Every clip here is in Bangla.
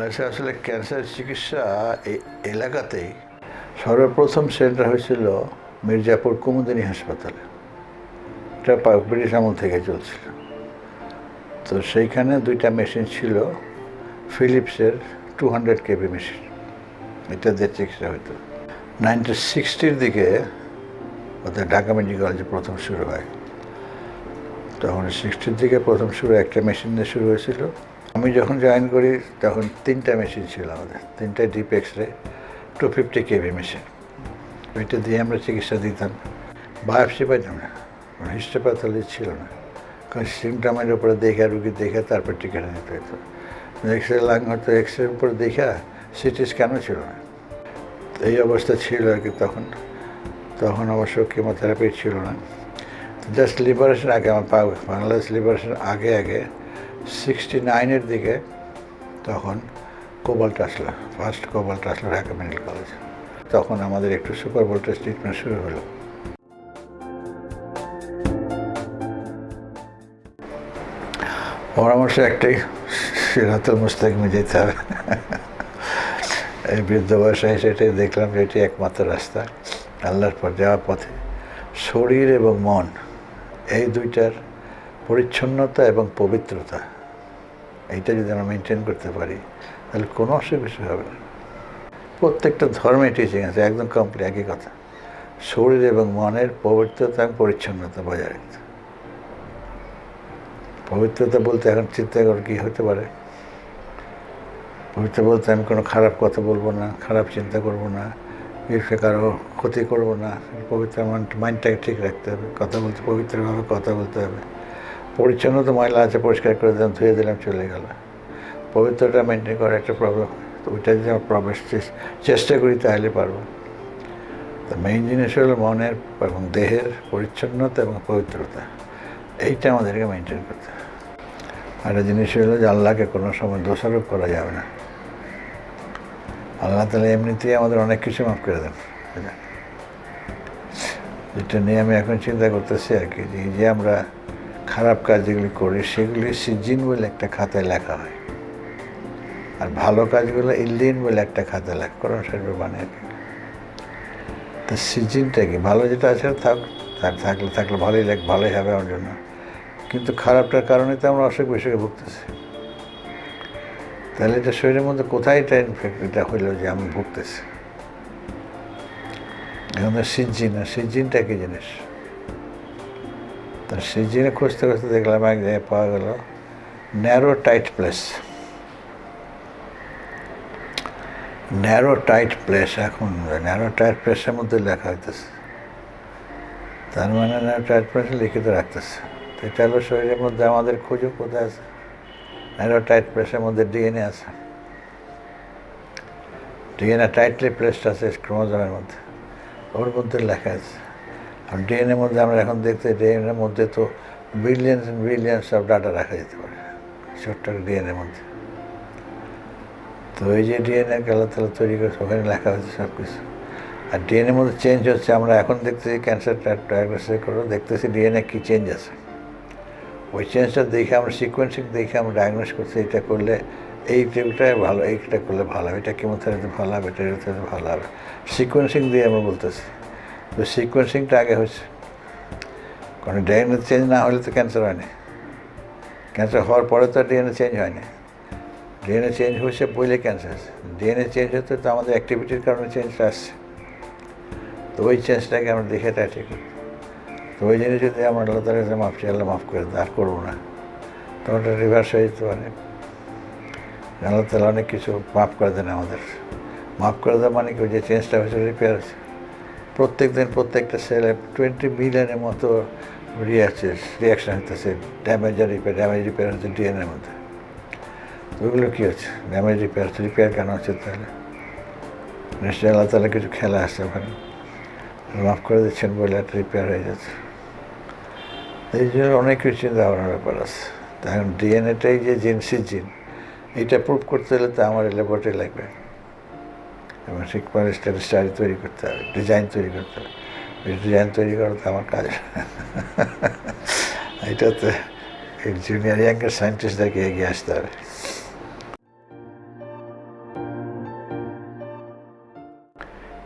বাংলাদেশে আসলে ক্যান্সার চিকিৎসা এই এলাকাতেই সর্বপ্রথম সেন্টার হয়েছিল মির্জাপুর কুমুদিনী হাসপাতালে। এটা ব্রিটিশ আমল থেকে চলছিল। তো সেইখানে দুইটা মেশিন ছিল, ফিলিপসের টু হান্ড্রেড কেবি মেশিন। এটা দিয়ে চিকিৎসা হতো নাইনটিন সিক্সটির দিকে ওদের ঢাকা মেডিকেল কলেজে প্রথম শুরু হয়। তখন সিক্সটির দিকে প্রথম শুরু একটা মেশিন দিয়ে শুরু হয়েছিল। আমি যখন জয়েন করি, তখন তিনটা মেশিন ছিল আমাদের। তিনটা deep X ray two fifty KB machine ওইটা দিয়ে আমরা চিকিৎসা দিতাম। বায়োপসি পাইতাম না। হিস্টোপ্যাথোলজি ছিল না। কারণ সিমটামের উপরে দেখে, রুগী দেখে, তারপর টিকিট নিতে হতো এক্স রে লাং হতো এক্স রের উপরে দেখা সিটি স্ক্যানও ছিল না। এই অবস্থা ছিল আর কি তখন। তখন অবশ্য কেমোথেরাপি ছিল না। জাস্ট লিবারেশন আগে, আমার পা- বাংলাদেশ লিবারেশন আগে আগে। সিক্সটি নাইনের দিকে তখন কোবাল্ট আসলো, ফার্স্ট কোবাল্ট আসলো ঢাকা মেডিকেল কলেজ। তখন আমাদের একটু সুপার ভোল্টেজ ট্রিটমেন্ট শুরু হলো। পরামর্শ একটাই, সিরাতুল মুস্তাকিমে যেতে হবে। এই বৃদ্ধ বয়সে এসে এটাই দেখলাম যে এটি একমাত্র রাস্তা, আল্লাহর পর যাওয়ার পথে। শরীর এবং মন, এই দুইটার পরিচ্ছন্নতা এবং পবিত্রতা। এইটা যদি আমরা মেনটেন করতে পারি, তাহলে কোনো অসুবিধা হবে না। প্রত্যেকটা ধর্মে টিচিং আছে, একদম কমপ্লিট একই কথা। শরীর এবং মনের পবিত্রতা এবং পরিচ্ছন্নতা বজায় রাখতে। পবিত্রতা বলতে এখন চিন্তা করে কী হতে পারে? পবিত্র বলতে আমি কোনো খারাপ কথা বলব না, খারাপ চিন্তা করব না বিষয়ে কারও ক্ষতি করব না। পবিত্র মাইন্ডটাকে ঠিক রাখতে হবে। কথা বলতে, পবিত্রভাবে কথা বলতে হবে। পরিচ্ছন্নতা ময়লা আছে পরিষ্কার করে দিলাম ধুয়ে দিলাম, চলে গেল। পবিত্রতা মেনটেন করার একটা প্রবলেম তো ওইটা যদি আমরা প্রবেশ চেষ্টা করি তাহলে পারব। তো মেইন জিনিস হলো মনের এবং দেহের পরিচ্ছন্নতা এবং পবিত্রতা। এইটা আমাদেরকে মেনটেন করতে হবে। একটা জিনিস হলো যে আল্লাহকে কোনো সময় দোষারোপ করা যাবে না। আল্লাহ তালা এমনিতেই আমাদের অনেক কিছু মাফ করে দেন। যেটা নিয়ে আমি এখন চিন্তা করতেছি আর কি যে আমরা খারাপ কাজ যেগুলি করি সেগুলি সিজিন বলে একটা খাতায় লেখা হয়। আর ভালো কাজগুলো ইল্লিন বলে একটা খাতায় লেখা কোরআন আর কি তা সিজিনটা কি? ভালো যেটা আছে থাক থাক থাকলে থাকলে ভালোই লাগ, ভালোই হবে আমার জন্য। কিন্তু খারাপটার কারণে তো আমরা অসুখ বিসুখে ভুগতেছি। তাহলে এটা শরীরের মধ্যে কোথায় এটা ইনফেক্ট এটা হইল যে আমি ভুগতেছি। এখন সিজিন আর সিজিনটা কি জিনিস? তা সিজিনে খুঁজতে খুঁজতে দেখলাম এক জায়গায় পাওয়া গেল narrow tight place. Narrow tight place এখন, ন্যারো টাইট প্লেসের মধ্যে লেখা হইতেছে। তার মানে ন্যারো টাইট প্লেসে লিখিত রাখতেছে। তো এটা হলো শরীরের মধ্যে আমাদের খুঁজো কোথায় আছে। ন্যারো টাইট প্লেসের মধ্যে ডিএনএ আছে। ডিএনএ টাইটলি প্লেসড আছে ক্রোমোজোমের মধ্যে। ওর মধ্যে লেখা আছে। আর ডিএনএর মধ্যে আমরা এখন দেখতে ডিএনএর মধ্যে তো billions and billions of data রাখা যেতে পারে, ছোট্ট ডিএনএর মধ্যে। তো এই যে ডিএনএ গেলা তালা তৈরি করেছে ওখানে লেখা হয়েছে সব কিছু আর ডিএনএর মধ্যে চেঞ্জ হচ্ছে, আমরা এখন দেখতেছি ক্যান্সার ডায়াগনোসিস করে, দেখতেছি ডিএনএ কী চেঞ্জ আছে। ওই চেঞ্জটা দেখে আমরা সিকোয়েন্সিং দেখে আমরা ডায়াগনোস করছি, এটা করলে এই টেবিলটাই ভালো, এইটা করলে ভালো হবে, এটা কেমোথেরাপি ভালো হবে, এটা ভালো হবে। সিকোয়েন্সিং দিয়ে আমরা বলতেছি। তো সিকোয়েন্সিংটা আগে হচ্ছে কারণ ডিএনএ চেঞ্জ না হলে তো ক্যান্সার হয়নি। ক্যান্সার হওয়ার পরে তো ডিএনএ চেঞ্জ হয়নি। ডিএনএ চেঞ্জ হয়েছে বলে ক্যান্সার ডিএনএ চেঞ্জ হতে তো আমাদের অ্যাক্টিভিটির কারণে চেঞ্জটা আসছে। তো ওই চেঞ্জটাকে আমরা দেখে এটা ঠিক তো ওই জিনিস যদি আমরা আল্লাহ তালা কাছে মাফ চাই আল্লাহ মাফ করে আর করব না। তখন রিভার্স হয়ে যেতে পারে। আল্লাহ তালা অনেক কিছু মাফ করে দেন আমাদের। মাফ করে দেওয়া মানে কি? যে চেঞ্জটা হয়েছে রিপেয়ার হচ্ছে প্রত্যেক দিন প্রত্যেকটা সেলে টোয়েন্টি মিলিয়নের মতো রিয়াকশন রিয়াকশান হতেছে ড্যামেজ আর রিপেয়ার ড্যামেজ রিপেয়ার হচ্ছে ডিএনএর মধ্যে। ওইগুলো কী হচ্ছে? ড্যামেজ রিপেয়ার হচ্ছে রিপেয়ার কেন হচ্ছে তাহলে? নিশ্চয়ই আল্লাহ তালা কিছু খেলা আসছে ওখানে। মাফ করে দিচ্ছেন বলে একটা রিপেয়ার হয়ে যাচ্ছে। এই জন্য অনেক কিছু চিন্তা ভাবনার ব্যাপার আছে। এখন ডিএনএটাই যে জিনসি জিন এটা প্রুভ করতে হলে তো আমার ল্যাবরেটরি লাগবে। এবং সেই পরে স্টাইল তৈরি করতে হবে, ডিজাইন তৈরি করতে হবে। ডিজাইন তৈরি করা তো আমার কাজ। এটা তো এই জুনিয়র ইয়াঙ্গার সায়েন্টিস্টদেরকে এগিয়ে আসতে হবে।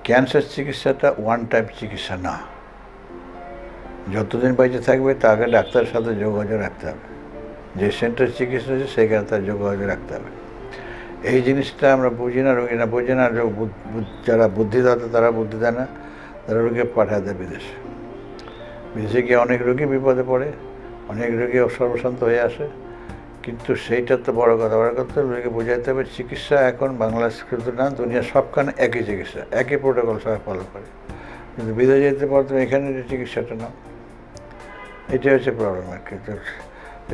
ক্যান্সার চিকিৎসাটা ওয়ান টাইম চিকিৎসা না। যতদিন বেঁচে থাকবে, তাকে ডাক্তারের সাথে যোগাযোগ রাখতে হবে। যে সেন্টার চিকিৎসা হচ্ছে, সেখানে তার যোগাযোগ রাখতে হবে। এই জিনিসটা আমরা বুঝি না বুঝি না রোগ- বুদ- বুদ- যারা বুদ্ধিদাতা, তারা বুদ্ধি দেয় না। তারা রোগীকে পাঠায় দেয় বিদেশে। বিদেশে গিয়ে অনেক রোগী বিপদে পড়ে, অনেক রোগী সর্বশান্ত হয়ে আসে। কিন্তু সেইটা তো বড় কথা। বড় কথা রোগীকে বোঝাতে হবে, চিকিৎসা এখন বাংলাদেশ কিন্তু না দুনিয়া সবখানে একই চিকিৎসা, একই প্রোটোকল সবাই ফলো করে। কিন্তু বিদেশে যেতে পারতো এখানে যে চিকিৎসাটা না এটাই হচ্ছে প্রবলেম আর কি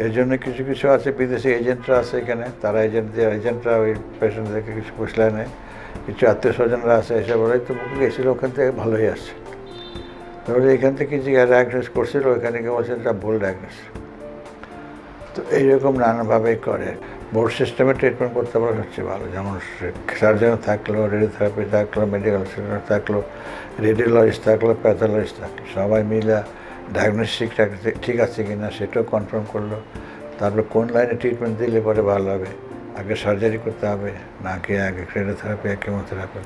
এর জন্য কিছু কিছু আছে, বিদেশি এজেন্টরা আছে এখানে। তারা এজেন্টদের এজেন্টরা ওই পেশেন্টদেরকে কিছু পোষলায় নেয়। কিছু আত্মীয় স্বজনরা আছে এসে বলে তো মুখ গেছিল, ওখান থেকে ভালোই আসছে। তারপরে এখান থেকে যে ডায়াগনোস করছিল, ওইখানে গিয়ে বলছে, এটা ভুল ডায়াগনোস তো এইরকম নানাভাবেই করে। বোর্ড সিস্টেমে ট্রিটমেন্ট করতে পারা হচ্ছে ভালো। যেমন সার্জন থাকল রেডিওথেরাপি থাকল মেডিকেল সেন্টার থাকল রেডিওলজিস্ট থাকল প্যাথোলজিস্ট থাকল, সবাই মিলে ডায়াগনস্টিক ঠিক আছে কি না সেটাও কনফার্ম করল। তারপর কোন লাইনে ট্রিটমেন্ট দিলে পরে ভালো হবে? আগে সার্জারি করতে হবে নাকি আগে রেডিওথেরাপি কেমোথেরাপি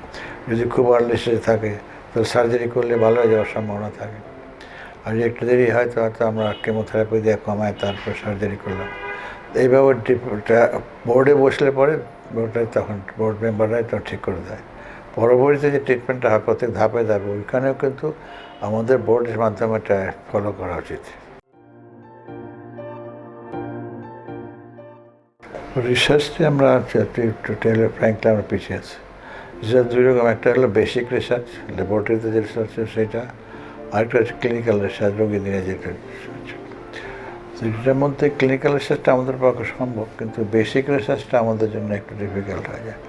যদি খুব আর্লি স্টেজে থাকে, তাহলে সার্জারি করলে ভালো হয়ে যাওয়ার সম্ভাবনা থাকে। আর যদি একটু দেরি হয় তো হয়তো আমরা কেমোথেরাপি দিয়ে কমায় তারপর সার্জারি করলাম। এইভাবে বোর্ডে বসলে পরে বোর্ডে তখন বোর্ড মেম্বাররাই তো ঠিক করে দেয়। পরবর্তীতে যে ট্রিটমেন্টটা হয়, প্রত্যেক ধাপে ধাপে, ওইখানেও কিন্তু আমাদের বোর্ডের মাধ্যমে এটা ফলো করা উচিত। রিসার্চে আমরা টেলর ফ্র্যাঙ্কলি আমরা পিছিয়ে আছি। রিসার্চ দুই রকম একটা হলো বেসিক রিসার্চ ল্যাবরেটরিতে যে রিসার্চ সেটা, আরেকটা হচ্ছে ক্লিনিক্যাল রিসার্চ রোগী নিয়ে যেটা এটার মধ্যে ক্লিনিক্যাল রিসার্চটা আমাদের পক্ষে সম্ভব, কিন্তু বেসিক রিসার্চটা আমাদের জন্য একটু ডিফিকাল্ট হয়ে যায়।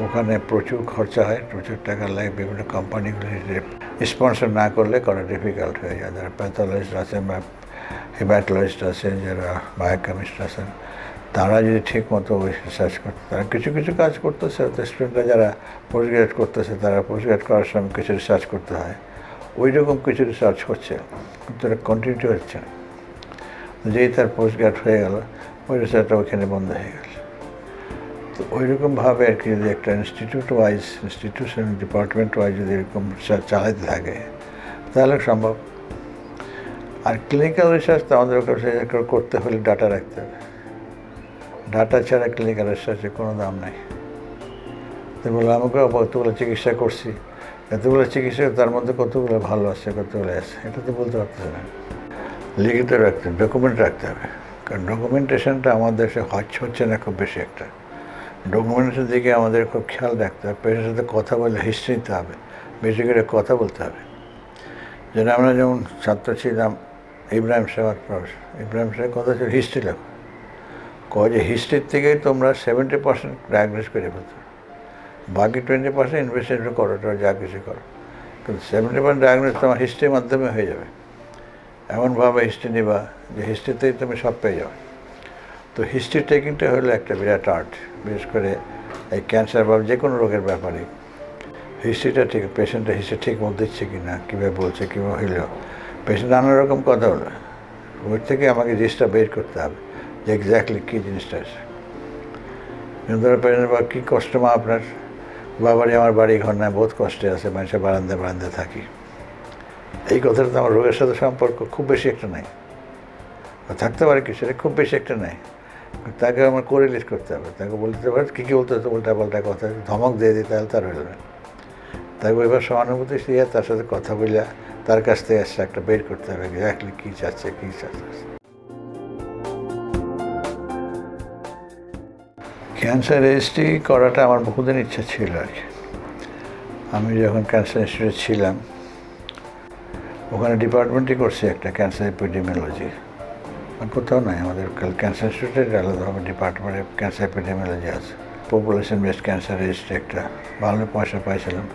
ওখানে প্রচুর খরচা হয়, প্রচুর টাকা লাগে, বিভিন্ন কোম্পানিগুলি স্পন্সর না করলে করা ডিফিকাল্ট হয়ে যায়। যারা প্যাথোলজিস্ট আছে বা হেমাটোলজিস্ট আছেন, যারা বায়োকেমিস্ট আছেন, তারা যদি ঠিক মতো ওই রিসার্চ করতে, তারা কিছু কিছু কাজ করতেছে স্টুডেন্টরা যারা পোস্ট গ্রাজুয়েট করতেছে, তারা পোস্ট গ্রাজুয়েট করার সময় কিছু রিসার্চ করতে হয়। ওই রকম কিছু রিসার্চ হচ্ছে কিন্তু এটা কন্টিনিউ হচ্ছে যেই তার পোস্ট গ্রাড হয়ে গেল, ওই রিসার্চটা ওইখানে বন্ধ হয়ে গেল। তো ওই রকমভাবে আর কি যদি একটা institute wise institution department wise যদি এরকম রিসার্চ চালাতে থাকে, তাহলে সম্ভব। আর ক্লিনিক্যাল রিসার্চ তো আমাদের কাছে করতে হলে ডাটা রাখতে হবে। ডাটা ছাড়া ক্লিনিক্যাল রিসার্চের কোনো দাম নাই। তো বলে, আমাকে কতগুলো চিকিৎসা করছি? এতগুলো চিকিৎসা, তার মধ্যে কতগুলো ভালো আছে, কতগুলো আছে? এটা তো বলতে পারতেছে না। লিখিত রাখতে হবে ডকুমেন্ট রাখতে হবে। কারণ ডকুমেন্টেশনটা আমাদের দেশে হচ্ছে না, খুব বেশি একটা। ডকুমেন্টেশন দিকে আমাদের খুব খেয়াল রাখতে হবে, পেশেন্টের সাথে কথা বলে হিস্ট্রি নিতে হবে, বেশি করে কথা বলতে হবে। যেন আমরা যেমন ছাত্র ছিলাম, ইব্রাহিম সাহেব প্রফেসর, ইব্রাহিম সাহেব কথা ছিল? হিস্ট্রি লেখো কয় যে হিস্ট্রির থেকেই তোমরা সেভেন্টি পার্সেন্ট ডায়াগনোস করে ফেলতো বাকি টোয়েন্টি পার্সেন্ট ইনভেস্টিগেশন করো যা কিছু করো। কিন্তু সেভেন্টি পার্সেন্ট ডায়াগনোস তোমার হিস্ট্রির মাধ্যমে হয়ে যাবে। এমনভাবে হিস্ট্রি নিবা যে হিস্ট্রিতেই তুমি সব পেয়ে যাবে। তো হিস্ট্রি টেকিংটা হলো একটা বিরাট আর্ট বিশেষ করে এই ক্যান্সার বা যে কোনো রোগের ব্যাপারে। হিস্ট্রিটা ঠিক পেশেন্টের হিস্ট্রি ঠিক মতো দিচ্ছে কি না, কীভাবে বলছে, কীভাবে হইল। পেশেন্ট নানা রকম কথা হলো। ওই থেকে আমাকে জিনিসটা বের করতে হবে যে এক্স্যাক্টলি কী জিনিসটা আছে। ধরো পেশেন্ট বা কী কষ্ট মা আপনার? বাবারই আমার বাড়ি ঘর নাই, বহুত কষ্টে আছে, মানুষের বারান্দা বারান্দায় থাকি। এই কথাটা তো আমার রোগের সাথে সম্পর্ক খুব বেশি একটা নাই। থাকতে পারে কি, সেটা খুব বেশি একটা নাই। তাকে আমার কোরিলেট করতে হবে। তাকে বলতে পারে, কী কী বলতে হতো উল্টা পাল্টা কথা, ধমক দিয়ে দিই তাহলে তার হইল তাকে এবার সহানুভূতি দিয়ে তার সাথে কথা বলিয়া তার কাছ থেকে আসছে একটা বের করতে হবে এক্স্যাক্টলি কী চাচ্ছে কী চাচ্ছে। ক্যান্সার রেজিস্ট্রি করাটা আমার বহুদিন ইচ্ছা ছিল আর কি। আমি যখন ক্যান্সার ইনস্টিটিউটে ছিলাম, ওখানে ডিপার্টমেন্টই করছি একটা ক্যান্সার এপিডেমিওলজি কোথাও নাই, আমাদের ক্যান্সার ইনস্টিটিউটের আলাদাভাবে ডিপার্টমেন্টে ক্যান্সার এপিডেমিওলজি আছে। পপুলেশন বেসড ক্যান্সার রেজিস্ট্রি একটা ভালো পয়সা পাইছিলাম।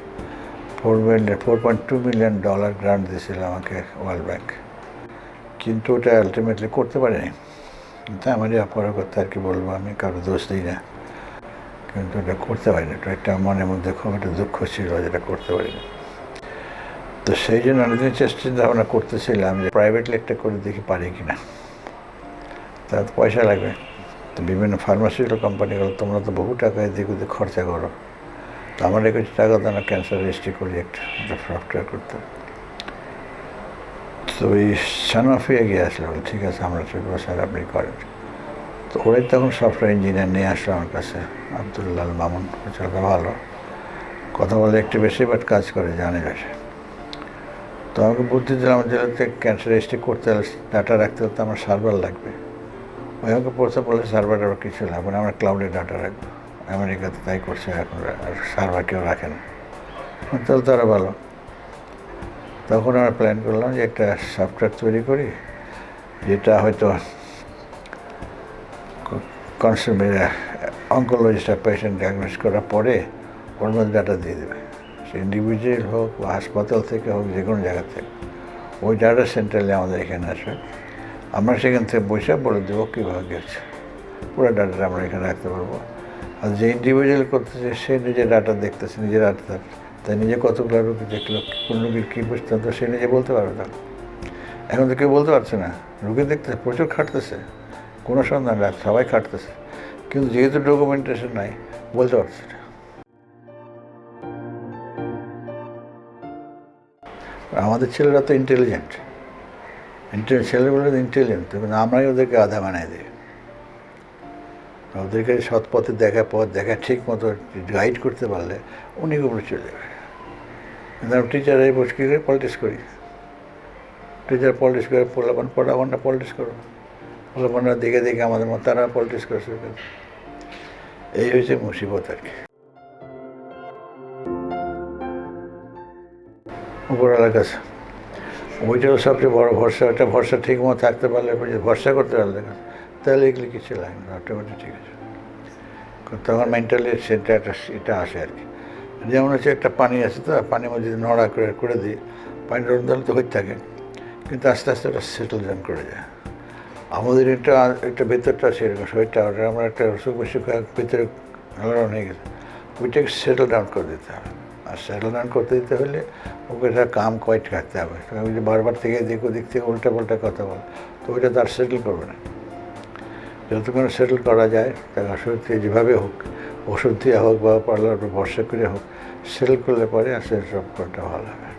Four million four point two million dollar grant দিয়েছিল আমাকে ওয়ার্ল্ড ব্যাংক কিন্তু ওটা আলটিমেটলি করতে পারিনি। তা আমারই অপরাগতা আর কি বলব, আমি কারও দোষ দিই না। কিন্তু ওটা করতে পারিনি। এটা একটা মনের মধ্যে খুব একটা দুঃখ ছিল যেটা করতে পারিনি। তো সেই জন্য অনেকদিন চেষ্টা ভাবনা করতেছিলাম যে প্রাইভেটলি একটা করে দেখি পারি কি না তার পয়সা লাগবে। তো বিভিন্ন ফার্মাসিউটিক্যাল কোম্পানিগুলো তোমরা তো বহু টাকা এদিক ওদিক খরচা করো। তো আমার কাছে টাকা দানা ক্যান্সার রেজিস্ট্রি করি একটা সফটওয়্যার করতে। তো ওই সানাফিয়া গিয়ে আসলো ঠিক আছে, আমরা চলবো স্যার আপনি করেন। তো ওরাই তখন সফটওয়্যার ইঞ্জিনিয়ার নিয়ে আসলো আমার কাছে, আবদুল্লাল মামুন ছেলেটা ভালো। কথা বলে একটু বেশি বাট কাজ করে, জানে বেশি। তো আমাকে বুদ্ধি দিলাম যেহেতু ক্যান্সার রেজিস্ট্রি করতে হলে ডাটা রাখতে হলে আমার সার্ভার লাগবে। ওই আমাকে পড়তে বলে সার্ভার কিছু লাগবে না। আমরা ক্লাউডে ডাটা রাখব। আমেরিকাতে তাই করছে এখন। আর সার্ভার কেউ রাখে না। তাহলে তো আরও ভালো। তখন আমরা প্ল্যান করলাম যে একটা সফটওয়্যার তৈরি করি, যেটা হয়তো কনসিউমার অঙ্কোলজিস্ট পেশেন্ট ডায়াগনোস করার পরে ওর মধ্যে ডাটা দিয়ে দেবে। সে ইন্ডিভিজুয়াল হোক বা হাসপাতাল থেকে হোক, যে কোনো জায়গা থেকে। ওই ডাটা সেন্টারে আমাদের এখানে আসবে। আমরা সেখান থেকে বসে বলে দেবো কীভাবে গেছে। পুরো ডাটাটা আমরা এখানে রাখতে পারব। আর যে ইন্ডিভিজুয়াল করতেছে, সে নিজের ডাটা দেখতেছে, নিজের ডাটা তাই নিজে কতগুলো রোগী দেখল, কোন রোগীর কী বুঝতাম তো সে নিজে বলতে পারবে না এখন তো কেউ বলতে পারছে না। রোগী দেখতেছে, প্রচুর খাটতেছে। কোনো সন্ধান রাখ সবাই খাটতেছে। কিন্তু যেহেতু ডকুমেন্টেশন নাই, বলতে পারছে না। আমাদের ছেলেরা তো ইন্টেলিজেন্ট ইন্টেল ছেলেগুলো ইন্টেলিজেন্ট আমরাই ওদেরকে আধা বানাই দিই। ওদেরকে সৎ পথে দেখা পথ, দেখা ঠিক মতো গাইড করতে পারলে উনি উপরে চলে যাবে। কিন্তু আমরা টিচার এই বসে কী করে পলিটিক্স করি টিচার পলিটিক্স করে পোলাপান না পলিটিক্স করো। পোলাপানরা দেখে দেখে আমাদের মতো তারা পলিটিক্স করে শুরু করে। এই হয়েছে মুসিবত আর কি। উপরওয়ালার কাছে। ওইটাও সবচেয়ে বড় ভরসা ওটা ভরসা ঠিক মতো থাকতে পারলে ভরসা করতে পারলে তাহলে এগুলি কিছু লাগে না অটোমেটিক ঠিক আছে। তখন মেন্টালি সেটা একটা এটা আসে আর কি। যেমন হচ্ছে একটা পানি আছে তো, পানির মধ্যে যদি নড়া করে করে দিই পানিটা রোদ তো হয়ে থাকে, কিন্তু আস্তে আস্তে ওটা সেটেল ডাউন করে যায়। আমাদের এটা একটা ভেতরটা সেরকম শরীরটা, ওটা আমরা একটা অসুখ বিসুখ ভিতরে আলোড়ন হয়ে গেছে, ওইটাকে সেটেল ডাউন করে দিতে হবে। আর সেটেলমেন্ট করতে দিতে হলে ওকে একটা কাম কোয়াইট কাটতে হবে। তুমি যে বারবার থেকে দিক ওদিক থেকে উল্টা পাল্টা কথা বল, তো ওইটা তার সেটেল করবে না। যতক্ষণ সেটেল করা যায় তাকে ওষুধ দিয়ে যেভাবে হোক, ওষুধ দিয়ে হোক বা পার্লার ভরসা করে হোক সেটেল করলে পরে আর সেটেল সব করাটা ভালো হবে